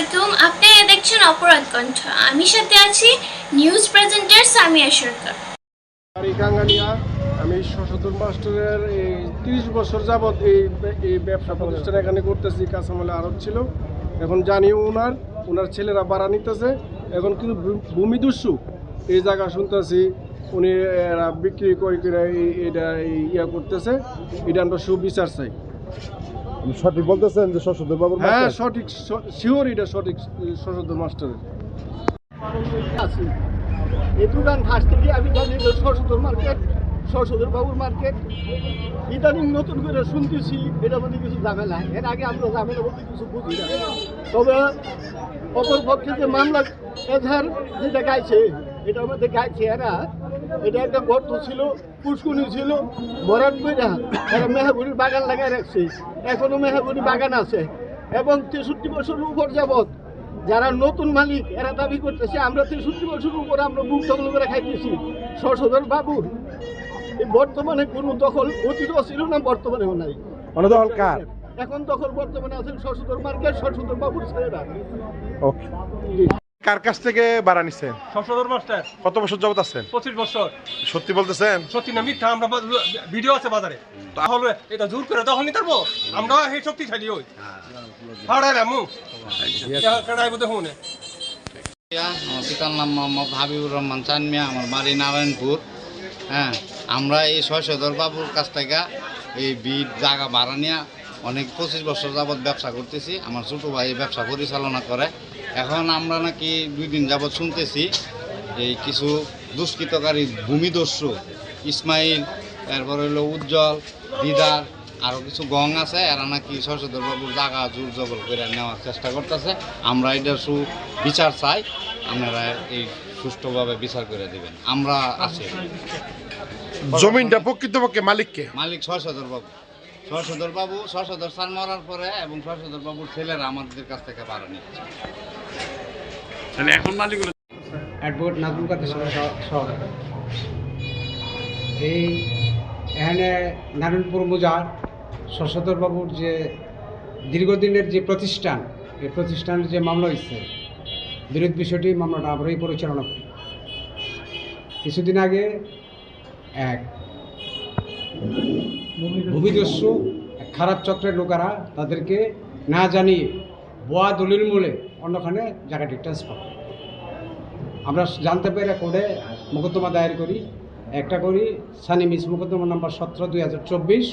আলাইকুম। আপনি দেখছেন অপরাধ কণ্ঠ। আমি সাথে আছি নিউজ প্রেজেন্টার সামিয়া সরকার। আমি সশতর মাস্টারের এই তিরিশ বছর যাবৎ এই এই ব্যবসা প্রতিষ্ঠান এখানে করতেছি কাঁচামালে আরব ছিল। এখন জানি ওনার ওনার ছেলেরা বাড়া নিতেছে। এখন কিন্তু ভূমি দস্যু এই জায়গা শুনতেছি, উনি এরা বিক্রি করে এটা ইয়া করতেছে। এটা আমরা সুবিচার চাই। সঠিক বলতেছেন যে শশধর বাবুর হ্যাঁ সঠিক শিওর এটা সঠিক সশস্ত্র মাস্টারের। আছি। এই দোকান ফার্স্ট থেকে আমি জানি যে সরস্বতর মার্কেট সরস্বতর বাবুর মার্কেট। ইদানিং নতুন করে শুনতেছি এটার মধ্যে কিছু ঝামেলা। এর আগে আমরা ঝামেলা বলতে কিছু বুঝি না। তবে অপর পক্ষে যে মামলা এধার যেটা গাইছে এটার মধ্যে গাইছে এরা এটা একটা গর্ত ছিল। পুষ্কুনি ছিল মরাট বইরা এরা মেহাগুড়ির বাগান লাগাই রাখছে। এখনও মেহাগুড়ি বাগান আছে। এবং তেষট্টি বছরের উপর যাবত যারা নতুন মালিক এরা দাবি করতেছে আমরা তেষট্টি বছর উপরে আমরা বুক দখল করে খাইতেছি। সরসদর বাবু এই বর্তমানে কোনো দখল অতীতও ছিল না বর্তমানেও নাই। কার? এখন দখল বর্তমানে আছেন সরসদর মার্কেট সরসদর বাবুর ছেলেরা। ওকে। কার কাছ থেকে ভাড়া নিছেন সংসদর মাস্টার। কত বছর যাবত আছেন? পঁচিশ বছর। সত্যি বলতেছেন? সত্যি না মিথ্যা আমরা ভিডিও আছে বাজারে। তাহলে এটা জোর করে দখল নিতে পারব? আমরা সেই শক্তিশালী হই। ভাড়া রামু কেডাই বোধ হুনে আমার পিতার নাম মোহাম্মদ হাবিবুর রহমান চানমিয়া আমার বাড়ি নারায়ণপুর। হ্যাঁ আমরা এই শয়সদর বাবুর কাছ থেকে এই বিট জায়গা ভাড়া নিয়ে অনেক পঁচিশ বছর যাবৎ ব্যবসা করতেছি। আমার ছোটো ভাই ব্যবসা পরিচালনা করে। এখন আমরা নাকি দুই দিন যাবৎ শুনতেছি এই কিছু দুষ্কৃতকারী ভূমিদস্যু ইসমাইল তারপর হলো উজ্জ্বল দিদার আরও কিছু গং আছে এরা নাকি শশধর বাবুর জায়গা জোর জবর করে নেওয়ার চেষ্টা করতেছে। আমরা এটার সু বিচার চাই আপনারা এই সুষ্ঠুভাবে বিচার করে দিবেন। আমরা আছি। জমিনটা প্রকৃতপক্ষে মালিককে? মালিক শশধর বাবু। সরস্বতর বাবু শশধর সার মরার পরে এবং শশধর বাবুর ছেলেরা আমাদের কাছ থেকে ভাড়া নিচ্ছে। অ্যাডভোকেট নাজমুল কাদের এই এখানে নারায়ণপুর মৌজার বাবুর যে দীর্ঘদিনের যে প্রতিষ্ঠান, এই প্রতিষ্ঠানের যে মামলা হয়েছে বিরোধ বিষয়টি মামলাটা আমরাই পরিচালনা করি। কিছুদিন আগে এক ভূমিদস্যু খারাপ চক্রের লোকেরা তাদেরকে না জানিয়ে বোয়া দলিল মূলে অন্যখানে জায়গাটি ট্রান্সফার করে আমরা জানতে পেরে কোর্টে মোকদ্দমা দায়ের করি। একটা করি, সানি মিস মোকদ্দমা নাম্বার সতেরো, দুই হাজার চব্বিশ।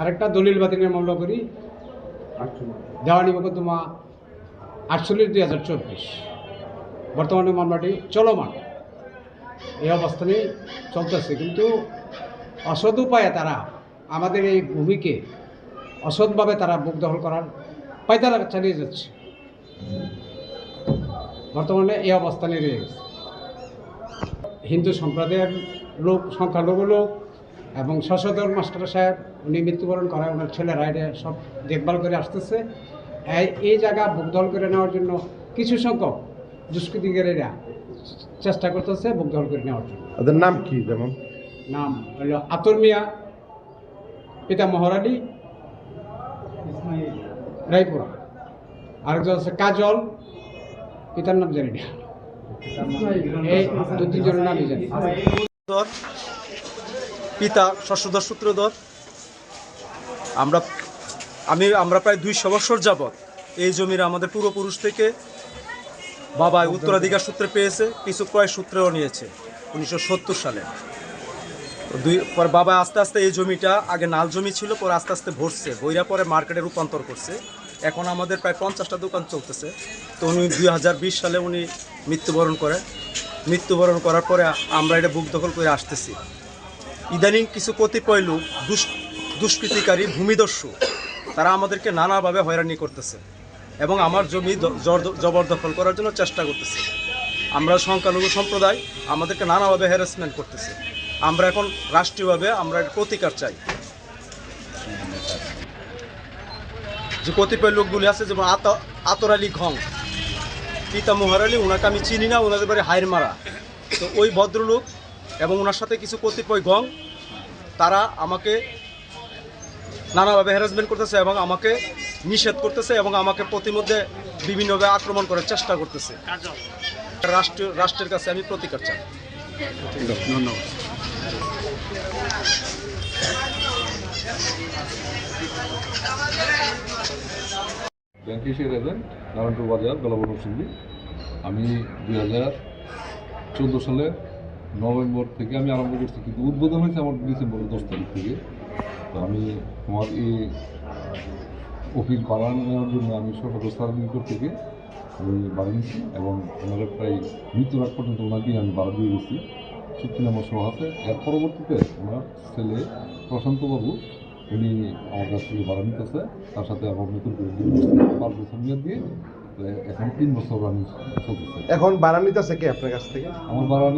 আরেকটা দলিল বাতিলের মামলা করি। দেওয়ানি মোকদ্দমা আটচল্লিশ, দুই হাজার চব্বিশ। বর্তমানে মামলাটি চলমান। এই অবস্থানে চলতেছে। কিন্তু অসৎ উপায়ে তারা আমাদের এই ভূমিকে অসৎভাবে তারা বুক দখল করার পায়তারা চালিয়ে যাচ্ছে। বর্তমানে এই অবস্থানে রয়ে গেছে। হিন্দু সম্প্রদায়ের লোক সংখ্যালঘু লোক এবং শশধর মাস্টার সাহেব উনি মৃত্যুবরণ করায় ওনার ছেলেরা এটা সব দেখভাল করে আসতেছে। এই জায়গা বুকদল করে নেওয়ার জন্য কিছু সংখ্যক দুষ্কৃতিকারীরা চেষ্টা করতেছে বুকদল করে নেওয়ার জন্য। ওদের নাম কি যেমন? নাম হলো আতর মিয়া পিতা মোহর আলী রায়পুরা। আরেকজন আছে কাজল পিতার নাম জানি না। দু তিনজনের নামই জানি। পিতা শস্যধর সূত্রধর আমরা, আমি, আমরা প্রায় দুইশো বছর যাবৎ এই জমির আমাদের পূর্বপুরুষ থেকে বাবা উত্তরাধিকার সূত্রে পেয়েছে কিছু ক্রয় সূত্রেও নিয়েছে, উনিশশো সত্তর সালে। দুই, পর বাবা আস্তে আস্তে এই জমিটা, আগে নাল জমি ছিল, পরে আস্তে আস্তে ভরছে বইরা পরে মার্কেটে রূপান্তর করছে। এখন আমাদের প্রায় পঞ্চাশটা দোকান চলতেছে। তো উনি দুই হাজার বিশ সালে উনি মৃত্যুবরণ করে। মৃত্যুবরণ করার পরে আমরা এটা বুক দখল করে আসতেছি। ইদানিং কিছু কতিপয় লোক দুষ দুষ্কৃতিকারী, ভূমিদস্যু, তারা আমাদেরকে নানাভাবে হয়রানি করতেছে এবং আমার জমি জবরদখল করার জন্য চেষ্টা করতেছে। আমরা সংখ্যালঘু সম্প্রদায় আমাদেরকে নানাভাবে হ্যারাসমেন্ট করতেছে। আমরা এখন রাষ্ট্রীয়ভাবে আমরা প্রতিকার চাই। যে কতিপয় লোকগুলি আছে, যেমন আত, আতর আলী ঘং, পিতা মোহর আলী ওনাকে আমি চিনি না ওনাদের বাড়ি হাইর মারা। তো ওই ভদ্রলোক এবং ওনার সাথে কিছু কতিপয় গং তারা আমাকে নানাভাবে হ্যারাসমেন্ট করতেছে এবং আমাকে নিষেধ করতেছে এবং আমাকে প্রতিমধ্যে বিভিন্নভাবে আক্রমণ করার চেষ্টা করতেছে। রাষ্ট্র, রাষ্ট্রের কাছে আমি প্রতিকার চাই। ধন্যবাদ। ব্যাংকেশের এজেন্ট নারায়ণপুর বাজার গলাবর মুসিন্দি আমি দুই হাজার চোদ্দ সালে নভেম্বর থেকে আমি আরম্ভ করছি, কিন্তু উদ্বোধন হয়েছে আমার ডিসেম্বরের দশ তারিখ থেকে। তো আমি আমার এই অফিস নেওয়ার জন্য আমি সরকার সার্ভিকর থেকে আমি নিচ্ছি এবং ওনারা প্রায় মৃত্যুর আগ পর্যন্ত ওনাকে আমি ভাড়া দিয়ে গেছি। চুক্তিনামা সহ আছে। এর পরবর্তীতে আমার ছেলে প্রশান্তবাবু উনি আমার কাছ থেকে ভাড়া নিতেছে। তার সাথে আমার নতুন করে পাঁচ বছর মেয়াদ দিয়ে এখন তিন বছর আমি চলতেছে। এখন ভাড়া নিতেছে কে আপনার কাছ থেকে? আমার ভাড়া